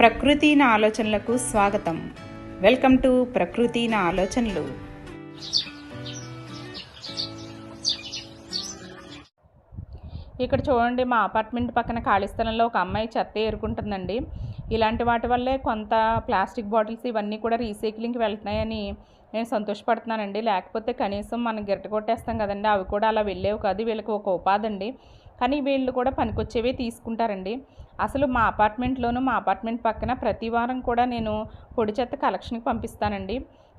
ప్రకృతి నా ఆలోచనలకు స్వాగతం. వెల్కమ్ టు ప్రకృతి నా ఆలోచనలు. ఇక్కడ చూడండి మా అపార్ట్మెంట్ పక్కన ఖాళీ స్థలంలో ఒక అమ్మాయి చెత్త ఏరుకుంటుందండి. ఇలాంటి వాటి వల్లే కొంత ప్లాస్టిక్ బాటిల్స్ ఇవన్నీ కూడా రీసైక్లింగ్కి వెళ్తున్నాయని నేను సంతోషపడుతున్నానండి. లేకపోతే కనీసం మనం గిరట కొట్టేస్తాం కదండి అవి కూడా అలా వెళ్ళేవి కాదు. వీళ్ళకి ఒక ఉపాధి అండి కానీ వీళ్ళు కూడా పనికొచ్చేవే తీసుకుంటారండి. అసలు మా అపార్ట్మెంట్లోనూ మా అపార్ట్మెంట్ పక్కన ప్రతి వారం కూడా నేను పొడి చెత్త కలెక్షన్కి పంపిస్తానండి.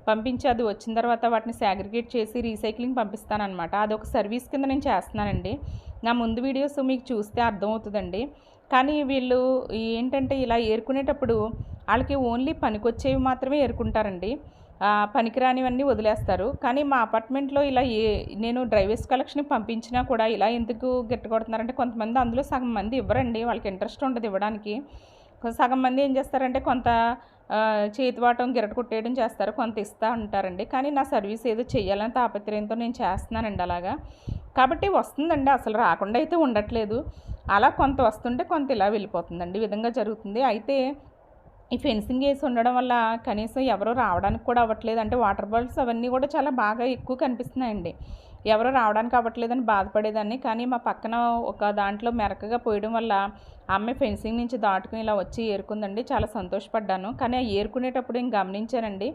పంపించి అది వచ్చిన తర్వాత వాటిని సాగ్రిగేట్ చేసి రీసైక్లింగ్ పంపిస్తానమాట అది ఒక సర్వీస్ కింద నేను చేస్తున్నానండి. నా ముందు వీడియోస్ మీకు చూస్తే అర్థమవుతుందండి. కానీ వీళ్ళు ఏంటంటే ఇలా ఏరుకునేటప్పుడు వాళ్ళకి ఓన్లీ పనికొచ్చేవి మాత్రమే ఏరుకుంటారండి. పనికిరానివన్నీ వదిలేస్తారు. కానీ మా అపార్ట్మెంట్లో ఇలా ఏ నేను డ్రైవేస్ కలెక్షన్ పంపించినా కూడా ఇలా ఎందుకు గిట్టగొడుతున్నారంటే కొంతమంది అందులో సగం మంది ఇవ్వరండి. వాళ్ళకి ఇంట్రెస్ట్ ఉండదు ఇవ్వడానికి. సగం మంది ఏం చేస్తారంటే కొంత చేతివాటం గిరట కుట్టేయడం చేస్తారు. కొంత ఇస్తూ ఉంటారండి కానీ నా సర్వీస్ ఏదో చేయాలని తాపత్రయంతో నేను చేస్తున్నానండి అలాగా. కాబట్టి వస్తుందండి. అసలు రాకుండా అయితే ఉండట్లేదు. అలా కొంత వస్తుంటే కొంత ఇలా వెళ్ళిపోతుందండి. ఈ విధంగా జరుగుతుంది. అయితే ఈ ఫెన్సింగ్ వేసి ఉండడం వల్ల కనీసం ఎవరు రావడానికి కూడా అవ్వట్లేదు. అంటే వాటర్ బాల్స్ అవన్నీ కూడా చాలా బాగా ఎక్కువ కనిపిస్తున్నాయండి. ఎవరు రావడానికి అవ్వట్లేదని బాధపడేదాన్ని. కానీ మా పక్కన ఒక దాంట్లో మెరకగా పోయడం వల్ల అమ్మాయి ఫెన్సింగ్ నుంచి దాటుకుని ఇలా వచ్చి ఏరుకుందండి. చాలా సంతోషపడ్డాను. కానీ ఆ ఏరుకునేటప్పుడు నేను గమనించానండి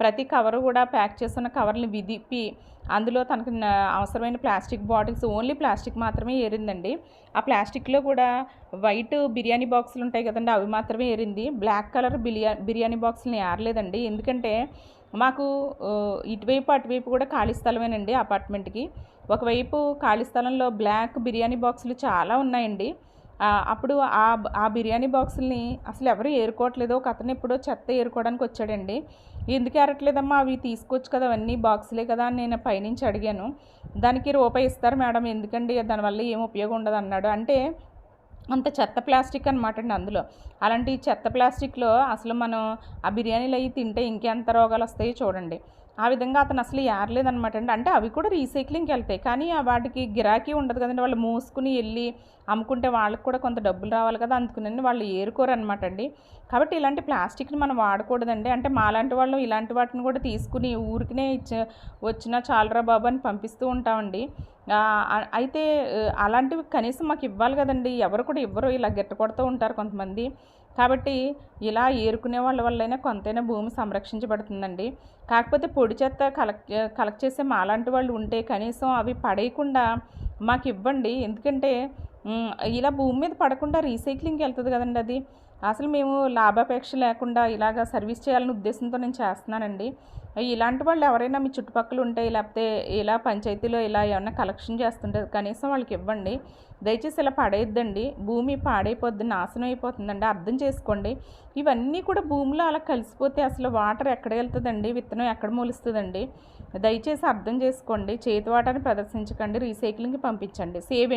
ప్రతి కవర్ కూడా ప్యాక్ చేస్తున్న కవర్ని విదిపి అందులో తనకు అవసరమైన ప్లాస్టిక్ బాటిల్స్ ఓన్లీ ప్లాస్టిక్ మాత్రమే ఏరిందండి. ఆ ప్లాస్టిక్లో కూడా వైట్ బిర్యానీ బాక్సులు ఉంటాయి కదండి అవి మాత్రమే ఏరింది. బ్లాక్ కలర్ బిర్యా బిర్యానీ బాక్సులని ఏరలేదండి. ఎందుకంటే మాకు ఇటువైపు అటువైపు కూడా ఖాళీ స్థలమేనండి అపార్ట్మెంట్కి. ఒకవైపు ఖాళీ స్థలంలో బ్లాక్ బిర్యానీ బాక్సులు చాలా ఉన్నాయండి. అప్పుడు ఆ ఆ బిర్యానీ బాక్సుల్ని అసలు ఎవరు ఏరుకోవట్లేదు. ఒక అతను ఎప్పుడో చెత్త ఏరుకోవడానికి వచ్చాడండి. ఎందుకు ఏరట్లేదమ్మా? అవి తీసుకోవచ్చు కదా అవన్నీ బాక్సులే కదా అని నేను పైనుంచి అడిగాను. దానికి రూపాయి ఇస్తారు మేడం ఎందుకండి? దానివల్ల ఏం ఉపయోగం ఉండదు అన్నాడు. అంటే అంత చెత్త ప్లాస్టిక్ అనమాట అండి అందులో. అలాంటి చెత్త ప్లాస్టిక్లో అసలు మనం ఆ బిర్యానీలు అవి తింటే ఇంకెంత రోగాలు వస్తాయో చూడండి. ఆ విధంగా అతను అసలు ఏరలేదనమాట అండి అంటే అవి కూడా రీసైక్లింగ్కి వెళ్తాయి. కానీ వాటికి గిరాకీ ఉండదు కదండి. వాళ్ళు మూసుకుని వెళ్ళి అమ్ముకుంటే వాళ్ళకి కూడా కొంత డబ్బులు రావాలి కదా అందుకుని వాళ్ళు ఏరుకోరు అనమాట అండి. కాబట్టి ఇలాంటి ప్లాస్టిక్ని మనం వాడకూడదండి. అంటే మాలాంటి వాళ్ళు ఇలాంటి వాటిని కూడా తీసుకుని ఊరికినే ఇచ్చ వచ్చినా చాలరా బాబు అని పంపిస్తూ ఉంటామండి. అయితే అలాంటివి కనీసం మాకు ఇవ్వాలి కదండి. ఎవరు కూడా ఇవ్వరు. ఇలా గిట్ట కొడుతూ ఉంటారు కొంతమంది. కాబట్టి ఇలా ఏరుకునే వాళ్ళ వల్లైనా కొంతైనా భూమి సంరక్షించబడుతుందండి. కాకపోతే పొడి చెత్త కలెక్ట్ కలెక్ట్ చేసే మాలాంటి వాళ్ళు ఉంటే కనీసం అవి పడేయకుండా మాకు ఇవ్వండి. ఎందుకంటే ఇలా భూమి మీద పడకుండా రీసైక్లింగ్కి వెళ్తుంది కదండి అది అసలు మేము లాభాపేక్ష లేకుండా ఇలాగ సర్వీస్ చేయాలనే ఉద్దేశంతో నేను చేస్తున్నానండి. ఇలాంటి వాళ్ళు ఎవరైనా మీ చుట్టుపక్కల ఉంటే లేకపోతే ఇలా పంచాయతీలో ఇలా ఏమైనా కలెక్షన్ చేస్తుంటే కనీసం వాళ్ళకి ఇవ్వండి. దయచేసి ఇలా పడేయద్దండి. భూమి పాడైపోద్ది నాశనం అయిపోతుందండి. అర్థం చేసుకోండి. ఇవన్నీ కూడా భూమిలో అలా కలిసిపోతే అసలు వాటర్ ఎక్కడ వెళ్తుందండి? విత్తనం ఎక్కడ మూలుస్తుందండి? దయచేసి అర్థం చేసుకోండి. చేతి వాటాన్ని ప్రదర్శించకండి. రీసైక్లింగ్కి పంపించండి. సేవ్